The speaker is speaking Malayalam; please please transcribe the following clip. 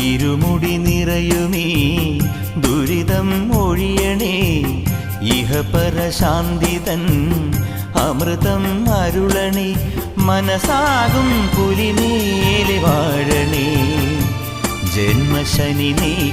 ഇരുമുടി നിറയുമീ ദുരിതം ഒഴിയണേ. ഇഹപരശാന്തിതൻ അമൃതം അരുളണേ മനസാകും പുലിമേലെ വാഴണേ. ജന്മശനി നീ